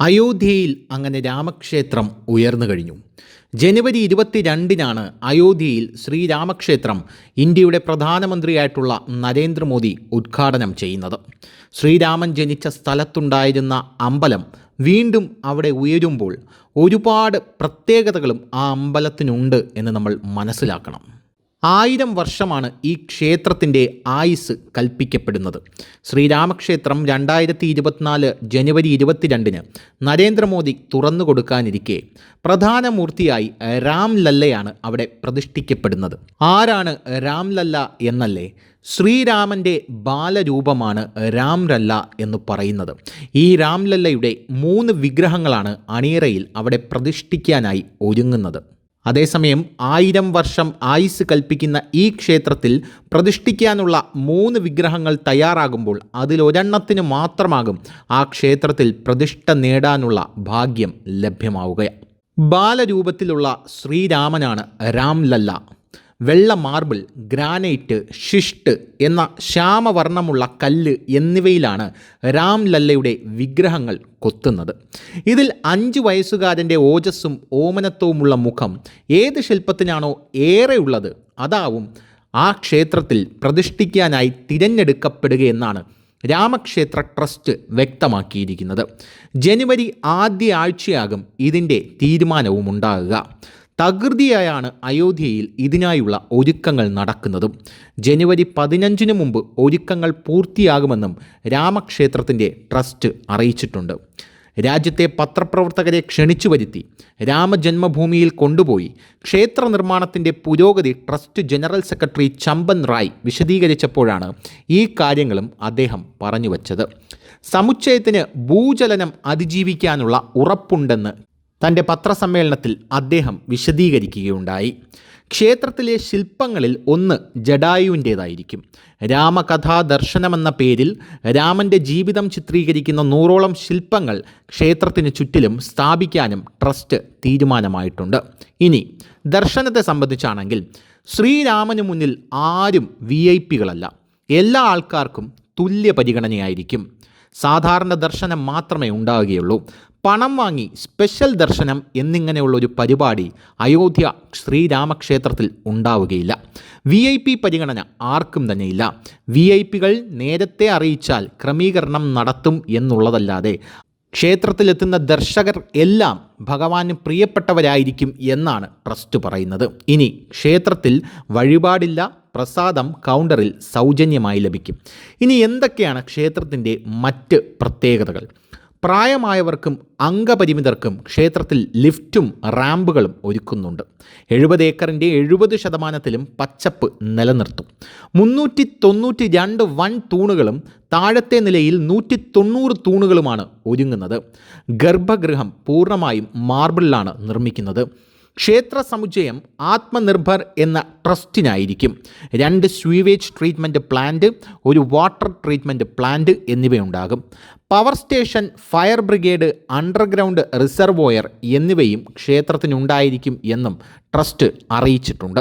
അയോധ്യയിൽ അങ്ങനെ രാമക്ഷേത്രം ഉയർന്നു കഴിഞ്ഞു. ജനുവരി ഇരുപത്തിരണ്ടിനാണ് അയോധ്യയിൽ ശ്രീരാമക്ഷേത്രം ഇന്ത്യയുടെ പ്രധാനമന്ത്രിയായിട്ടുള്ള നരേന്ദ്രമോദി ഉദ്ഘാടനം ചെയ്യുന്നത്. ശ്രീരാമൻ ജനിച്ച സ്ഥലത്തുണ്ടായിരുന്ന അമ്പലം വീണ്ടും അവിടെ ഉയരുമ്പോൾ ഒരുപാട് പ്രത്യേകതകളും ആ അമ്പലത്തിനുണ്ട് എന്ന് നമ്മൾ മനസ്സിലാക്കണം. ആയിരം വർഷമാണ് ഈ ക്ഷേത്രത്തിന്റെ ആയുസ് കൽപ്പിക്കപ്പെടുന്നത്. ശ്രീരാമക്ഷേത്രം രണ്ടായിരത്തി ഇരുപത്തിനാല് ജനുവരി ഇരുപത്തിരണ്ടിന് നരേന്ദ്രമോദി തുറന്നു കൊടുക്കാനിരിക്കെ പ്രധാന മൂർത്തിയായി രാം ലല്ലയാണ് അവിടെ പ്രതിഷ്ഠിക്കപ്പെടുന്നത്. ആരാണ് രാംലല്ല എന്നല്ലേ? ശ്രീരാമന്റെ ബാലരൂപമാണ് രാംലല്ല എന്ന് പറയുന്നത്. ഈ രാംലല്ലയുടെ മൂന്ന് വിഗ്രഹങ്ങളാണ് അണിയറയിൽ അവിടെ പ്രതിഷ്ഠിക്കാനായി ഒരുങ്ങുന്നത്. അതേസമയം ആയിരം വർഷം ആയുസ് കൽപ്പിക്കുന്ന ഈ ക്ഷേത്രത്തിൽ പ്രതിഷ്ഠിക്കാനുള്ള മൂന്ന് വിഗ്രഹങ്ങൾ തയ്യാറാകുമ്പോൾ അതിലൊരെണ്ണത്തിന് മാത്രമാകും ആ ക്ഷേത്രത്തിൽ പ്രതിഷ്ഠ നേടാനുള്ള ഭാഗ്യം ലഭ്യമാവുക ബാലരൂപത്തിലുള്ള ശ്രീരാമനാണ് രാംലല്ല. വെള്ള മാർബിൾ ഗ്രാനൈറ്റ് ഷിഷ്ട് എന്ന ശ്യാമവർണമുള്ള കല്ല് എന്നിവയിലാണ് രാം ലല്ലയുടെ വിഗ്രഹങ്ങൾ കൊത്തുന്നത്. ഇതിൽ അഞ്ച് വയസ്സുകാരന്റെ ഓജസ്സും ഓമനത്വവുമുള്ള മുഖം ഏത് ശില്പത്തിനാണോ ഏറെയുള്ളത് അതാവും ആ ക്ഷേത്രത്തിൽ പ്രതിഷ്ഠിക്കാനായി തിരഞ്ഞെടുക്കപ്പെടുകയെന്നാണ് രാമക്ഷേത്ര ട്രസ്റ്റ് വ്യക്തമാക്കിയിരിക്കുന്നത്. ജനുവരി ആദ്യ ആഴ്ചയാകും ഇതിന്റെ തീരുമാനവും ഉണ്ടാകുക തകൃതിയായാണ് അയോധ്യയിൽ ഇതിനായുള്ള ഒരുക്കങ്ങൾ നടക്കുന്നതും. ജനുവരി പതിനഞ്ചിന് മുമ്പ് ഒരുക്കങ്ങൾ പൂർത്തിയാകുമെന്നും രാമക്ഷേത്രത്തിന്റെ ട്രസ്റ്റ് അറിയിച്ചിട്ടുണ്ട്. രാജ്യത്തെ പത്രപ്രവർത്തകരെ ക്ഷണിച്ചു വരുത്തി രാമജന്മഭൂമിയിൽ കൊണ്ടുപോയി ക്ഷേത്ര നിർമ്മാണത്തിന്റെ പുരോഗതി trust general secretary Champat Rai വിശദീകരിച്ചപ്പോഴാണ് ഈ കാര്യങ്ങളും അദ്ദേഹം പറഞ്ഞു വച്ചത്. സമുച്ചയത്തിന് ഭൂചലനം അതിജീവിക്കാനുള്ള ഉറപ്പുണ്ടെന്ന് തന്റെ പത്രസമ്മേളനത്തിൽ അദ്ദേഹം വിശദീകരിക്കുകയുണ്ടായി. ക്ഷേത്രത്തിലെ ശില്പങ്ങളിൽ ഒന്ന് ജഡായുവിന്റേതായിരിക്കും. രാമകഥാ ദർശനമെന്ന പേരിൽ രാമന്റെ ജീവിതം ചിത്രീകരിക്കുന്ന നൂറോളം ശില്പങ്ങൾ ക്ഷേത്രത്തിന് ചുറ്റിലും സ്ഥാപിക്കാനും ട്രസ്റ്റ് തീരുമാനമായിട്ടുണ്ട്. ഇനി ദർശനത്തെ സംബന്ധിച്ചാണെങ്കിൽ ശ്രീരാമന് മുന്നിൽ ആരും വി ഐ പികളല്ല. എല്ലാ ആൾക്കാർക്കും തുല്യ പരിഗണനയായിരിക്കും സാധാരണ ദർശനം മാത്രമേ ഉണ്ടാവുകയുള്ളൂ. പണം വാങ്ങി സ്പെഷ്യൽ ദർശനം എന്നിങ്ങനെയുള്ള ഒരു പരിപാടി അയോധ്യ ശ്രീരാമക്ഷേത്രത്തിൽ ഉണ്ടാവുകയില്ല. വി ഐ പി പരിഗണന ആർക്കും തന്നെയില്ല. വി ഐ പികൾ നേരത്തെ അറിയിച്ചാൽ ക്രമീകരണം നടത്തും എന്നുള്ളതല്ലാതെ ക്ഷേത്രത്തിലെത്തുന്ന ദർശകർ എല്ലാം ഭഗവാന് പ്രിയപ്പെട്ടവരായിരിക്കും എന്നാണ് ട്രസ്റ്റ് പറയുന്നത്. ഇനി ക്ഷേത്രത്തിൽ വഴിപാടില്ല പ്രസാദം കൗണ്ടറിൽ സൗജന്യമായി ലഭിക്കും. ഇനി എന്തൊക്കെയാണ് ക്ഷേത്രത്തിന്റെ മറ്റ് പ്രത്യേകതകൾ? പ്രായമായവർക്കും അംഗപരിമിതർക്കും ക്ഷേത്രത്തിൽ ലിഫ്റ്റും റാമ്പുകളും ഒരുക്കുന്നുണ്ട്. എഴുപത് ഏക്കറിന്റെ എഴുപത് ശതമാനത്തിലും പച്ചപ്പ് നിലനിർത്തും. മുന്നൂറ്റി തൊണ്ണൂറ്റി രണ്ട് വൺ തൂണുകളും താഴത്തെ നിലയിൽ നൂറ്റി തൊണ്ണൂറ് തൂണുകളുമാണ് ഒരുങ്ങുന്നത്. ഗർഭഗൃഹം പൂർണമായും മാർബിളിലാണ് നിർമ്മിക്കുന്നത്. ക്ഷേത്ര സമുച്ചയം ആത്മനിർഭർ എന്ന ട്രസ്റ്റിനായിരിക്കും. രണ്ട് സ്വീവേജ് ട്രീറ്റ്മെന്റ് പ്ലാന്റ് ഒരു water treatment plant എന്നിവയുണ്ടാകും. Power station fire brigade underground reservoir എന്നിവയും ക്ഷേത്രത്തിനുണ്ടായിരിക്കും എന്നും ട്രസ്റ്റ് അറിയിച്ചിട്ടുണ്ട്.